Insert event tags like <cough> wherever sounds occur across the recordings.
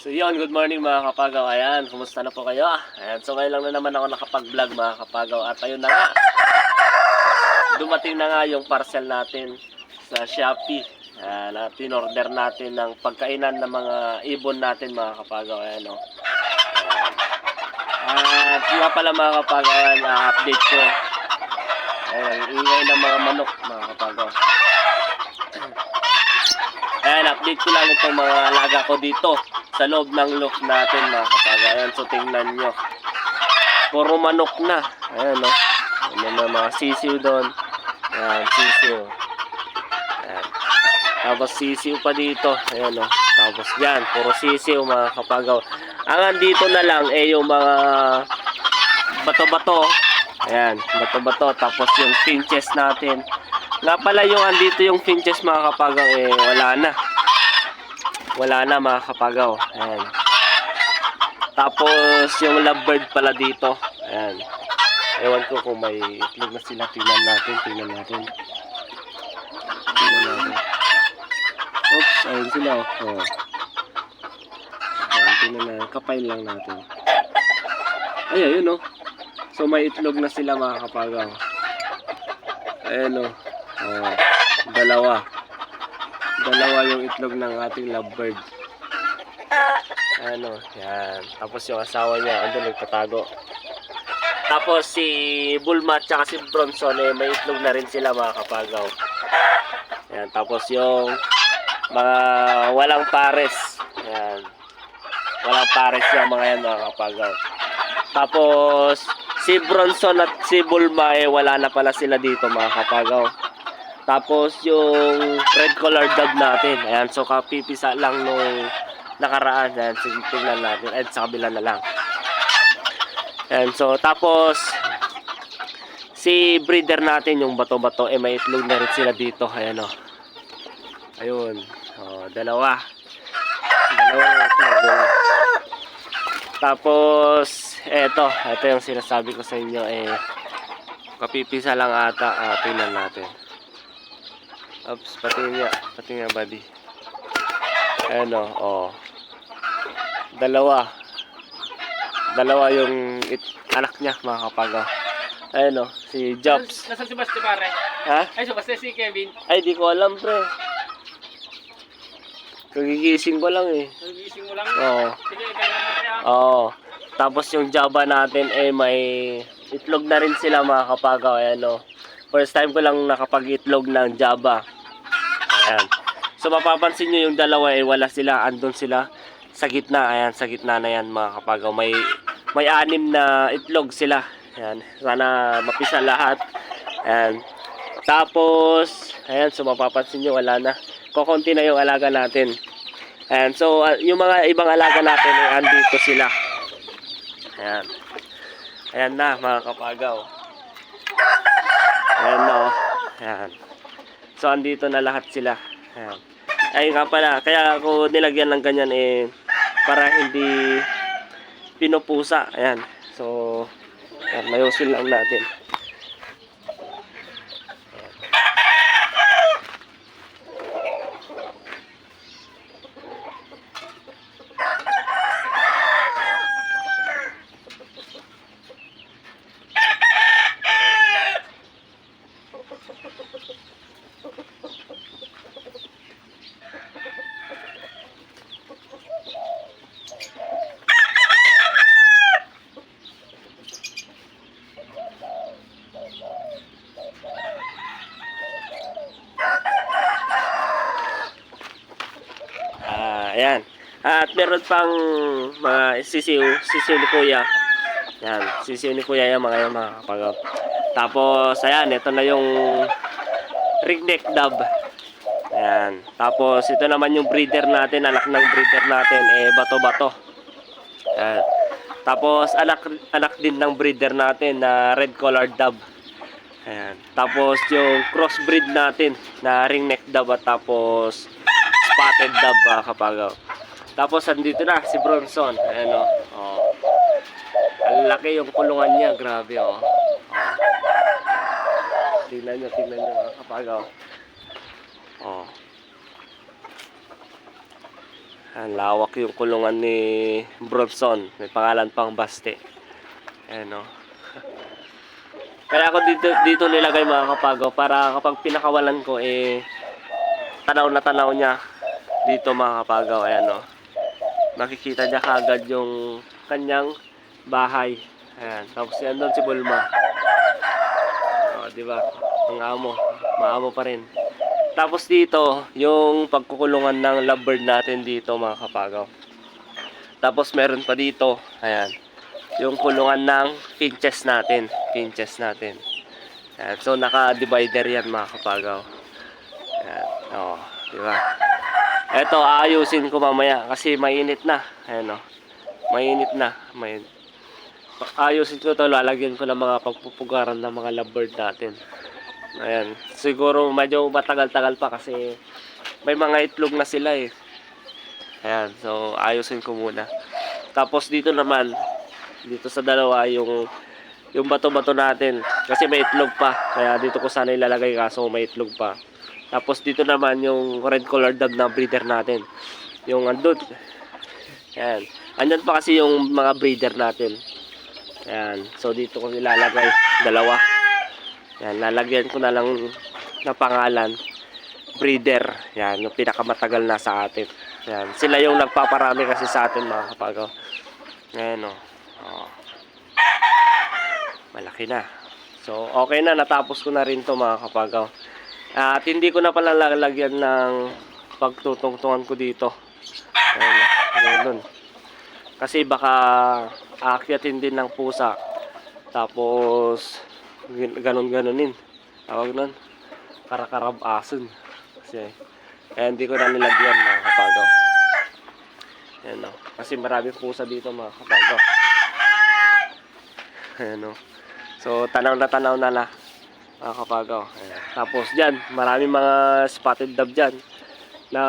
So yun, good morning mga kapagaw. Ayan, kumusta na po kayo? Ayan, so ngayon lang na naman ako nakapag-vlog mga kapagaw. At ayun na nga, dumating na nga yung parcel natin sa Shopee. Ayan, at in-order natin ng pagkainan ng mga ibon natin mga kapagaw. Ayan o. At nga pala mga kapagaw, ayan, update ko. Ayan, ingay ng mga manok mga kapagaw. Ayan, update ko lang itong mga alaga ko dito sa loob ng loop natin mga kapag. Ayan, so tingnan nyo. Puro manok na. Ayan, no. Ayan mga sisiw doon. Ayan, sisiw. Ayan. Tapos sisiw pa dito. Ayan, no. Tapos yan, puro sisiw mga kapagaw. Ang andito na lang eh yung mga bato-bato. Ayan, bato-bato. Tapos yung finches natin. Nga pala yung andito yung finches mga kapagaw eh wala na. Wala na mga. Ayan. Tapos yung lovebird pala dito. Ayan. Ewan ko kung may itlog na sila. Tingnan natin. Tingnan natin. Tingnan natin. Oops, ayun sila. Oh. oh. Ayan, tingnan na. Kapain lang natin. Ay, ayun oh. So may itlog na sila mga kapagaw. Ayan oh. Oh, dalawa. Dalawa yung itlog ng ating lovebird. Ano, yan. Tapos yung asawa niya, andun nagtatago. Tapos si Bulma at si Bronson, eh, may itlog na rin sila mga kapagaw. Yan. Tapos yung mga walang pares. Yan. Walang pares yung mga yan mga kapagaw. Tapos si Bronson at si Bulma, eh, wala na pala sila dito mga kapagaw. Tapos yung red color dog natin. Ayan, so kapipisa lang nung nakaraan. Ayan, sige, tingnan natin. Ayan, sa kabila na lang. Ayan, so tapos si breeder natin, yung bato-bato, eh may itlog na rin sila dito. Ayan o. Ayun. O, dalawa. Dalawa yung itlog. Dalawa. Tapos, eto. Ito yung sinasabi ko sa inyo. Eh, kapipisa lang ata. Ah, tingnan natin. Oops, pati nga, pati nga buddy. Ayan o, oh. Dalawa. Dalawa yung it- anak niya, mga kapagaw. Ayan o, si Jobs. Nasaan si Basti pare? Ha? Ay, si Basti si Kevin. Ay, di ko alam, pre. Kagigising ko lang eh. Nagising mo lang. Oo. Sige, ganyan siya. Oo. Tapos yung Java natin eh may itlog na rin sila mga kapagaw. Ayan o. First time ko lang nakapag-itlog ng Java. Ayan. So mapapansin nyo yung dalawa eh wala sila. Andun sila sa gitna. Ayan sa gitna na yan mga kapagaw. May, may anim na itlog sila. Ayan. Sana mapisa lahat. Ayan. Tapos, ayan, so mapapansin nyo, wala na. Kokonti na yung alaga natin. Ayan, so uh, yung mga ibang alaga natin, eh, andito sila. Ayan. Ayan na, mga kapagaw. Ayan na, oh. Ayan. So, andito na lahat sila. Ayan. Ayun nga pala, kaya ako nilagyan ng ganyan eh, para hindi pinupusa. Ayan. So, ayan, mayusin lang natin. At meron pang mga sisiw, sisiw ni Kuya. Yan, sisiw ni Kuya yan mga yan mga kapagaw. Tapos, ayan, ito na yung ringneck dove. Ayan. Tapos, ito naman yung breeder natin, anak ng breeder natin, eh, bato-bato. Ayan. Tapos, anak, anak din ng breeder natin na red colored dove. Ayan. Tapos, yung crossbreed natin na ringneck dove at tapos spotted dove mga kapagaw. Tapos andito na si Bronson. Ayan o. Oh. Ang laki yung kulungan niya. Grabe o. Oh. Tingnan nyo, tingnan nyo kapagaw. Oh. Ang lawak yung kulungan ni Bronson. May pangalan pang Baste. Ayan o. <laughs> Kaya ako dito, dito nilagay mga kapagaw para kapag pinakawalan ko eh tanaw na tanaw niya dito mga kapagaw. Ayan o. Makikita niya kagad yung kanyang bahay. Ayan. Tapos yan doon si Bulma. O, di ba? Ang amo. Maamo pa rin. Tapos dito, yung pagkukulungan ng lovebird natin dito mga kapagaw. Tapos meron pa dito, ayan, yung kulungan ng pinches natin. Pinches natin. Ayan, so naka-divider yan mga kapagaw. Ayan, oh, di ba? Ito, aayusin ko mamaya kasi mainit na. Ayan oh. Mainit na. May ayusin ko to, lalagyan ko ng mga pagpupugaran ng mga lovebird natin. Ayan. Siguro medyo matagal-tagal pa kasi may mga itlog na sila eh. Ayan. So, ayusin ko muna. Tapos dito naman, dito sa dalawa yung yung bato-bato natin kasi may itlog pa. Kaya dito ko sana ilalagay kaso may itlog pa. Tapos dito naman yung red color dove na breeder natin. Yung andun. Ayan. Andyan pa kasi yung mga breeder natin. Ayan. So dito ko ilalagay dalawa. Yan, lalagyan ko na lang na pangalan breeder. Yan, yung pinakamatagal na sa atin. Yan, sila yung nagpaparami kasi sa atin mga kapagaw. Ayan o. Oh. Malaki na. So, okay na. Natapos ko na rin to mga kapagaw. At hindi ko na pala lalagyan ng pagtutungtungan ko dito. Ganun. Kasi baka aakyatin din ng pusa. Tapos, ganon-ganonin. Tawag nun. Karakarab-asun. Kasi, kaya hindi ko na nilagyan mga kapagaw. Ayan o. Kasi marami pusa dito mga kapagaw. Ayan o. So, tanaw na tanaw na na. Mga kapagaw. Ayan. Tapos dyan, marami mga spotted dove dyan na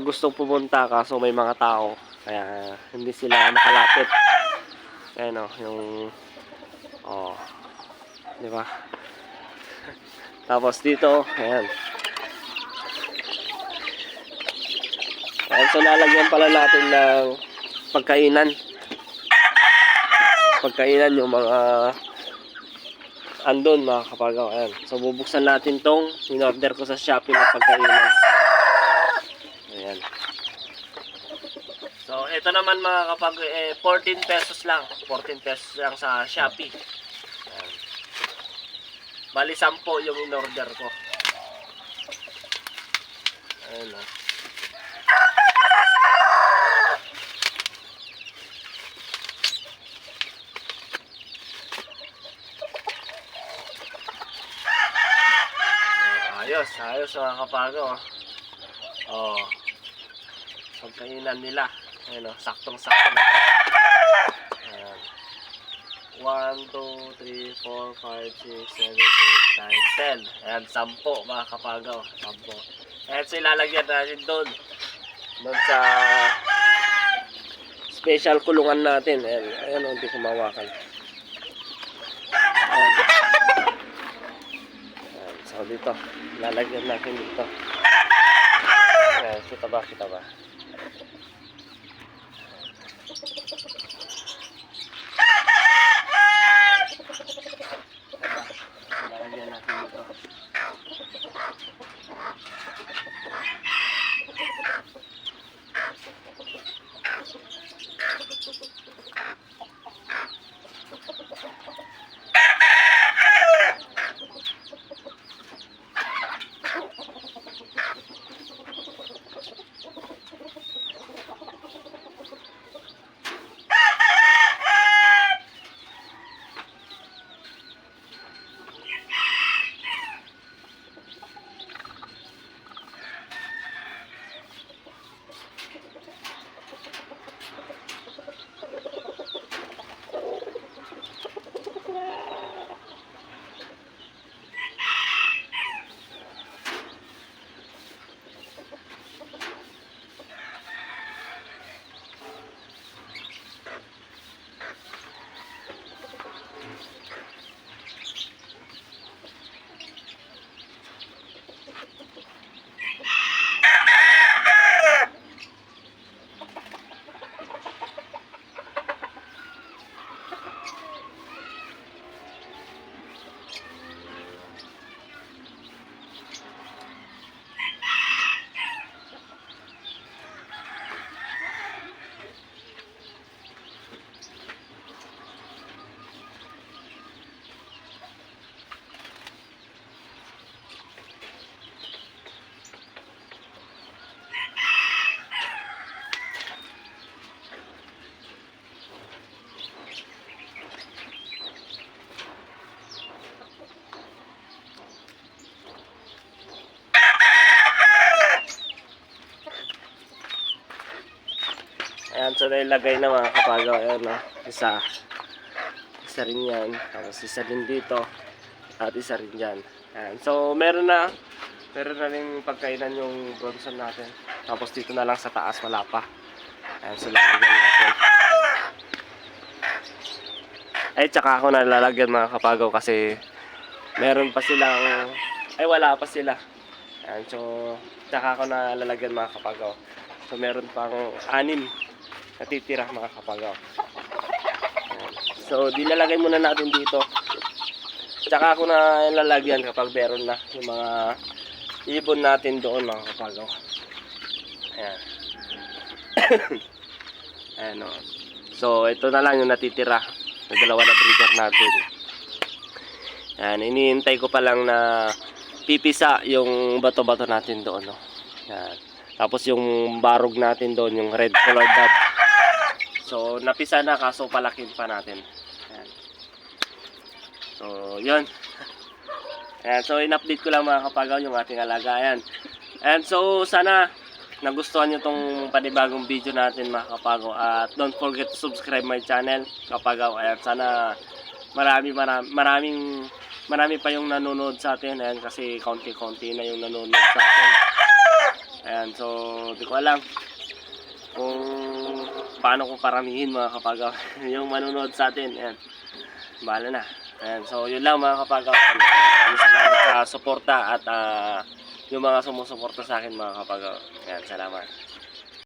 gustong pumunta kaso may mga tao. Kaya hindi sila nakalapit. Ayan o, yung oh, di ba? <laughs> Tapos dito, ayan. Ayan, so lalagyan pala natin ng pagkainan. Pagkainan yung mga andon mga kapagaw. Ayan. So bubuksan natin tong in-order ko sa Shopee na pagkainan. Ayan. So ito naman mga kapag eh, 14 pesos lang. 14 pesos lang sa Shopee. Ayan. Bali 10 yung in-order ko. Ayan o. Ayos, ayos mga kapago. Oh. Pagkainan nila. Ayan o, saktong-sakto na to. Ayan. 1, 2, 3, 4, 5, 6, 7, 8, 9, 10. Ayan, 10 mga kapagaw. 10. Ayan, so ilalagyan natin doon. Doon sa special kulungan natin. Ayan, ayan o, hindi ko dito. Lalagyan natin dito. Ayan, kita ba, kita ba? Lalagyan natin dito. Thank you. Nailagay na mga kapagaw. Ayan, no? Isa. Isa rin yan. Tapos isa din dito. At isa rin dyan. Ayan. So, meron na. Meron na rin pagkainan yung bronson natin. Tapos dito na lang sa taas, wala pa. Ayan, so lalagyan natin. Ay, tsaka ako nalalagyan mga kapagaw kasi meron pa silang, ay wala pa sila. Ayan, so, tsaka ako nalalagyan mga kapagaw. So, meron pang anim natitira mga kapagaw. So, dilalagay muna natin dito. Tsaka ako na lalagyan kapag meron na yung mga ibon natin doon mga kapagaw. Ayan. <coughs> Ayan o. So, ito na lang yung natitira. Yung dalawa na breeder natin. Ayan, iniintay ko pa lang na pipisa yung bato-bato natin doon. No? Ayan. Tapos yung barog natin doon, yung red color dot. So, napisa na kaso palakin pa natin. Ayan. So, yun. <laughs> Ayan, so in-update ko lang mga kapagaw yung ating alaga. Ayan. And so, sana nagustuhan nyo tong panibagong video natin mga kapagaw. At don't forget to subscribe my channel kapagaw. Ayan, sana marami, marami, maraming marami pa yung nanonood sa atin. Ayan, kasi konti-konti na yung nanonood sa atin. Ayan, so di ko alam kung paano ko paramihin mga kapagaw <laughs> yung manonood sa atin. Ayan, bahala na. Ayan, so yun lang mga kapagaw. Salamat sa suporta at ah, yung mga sumusuporta sa akin mga kapagaw. Ayan, salamat.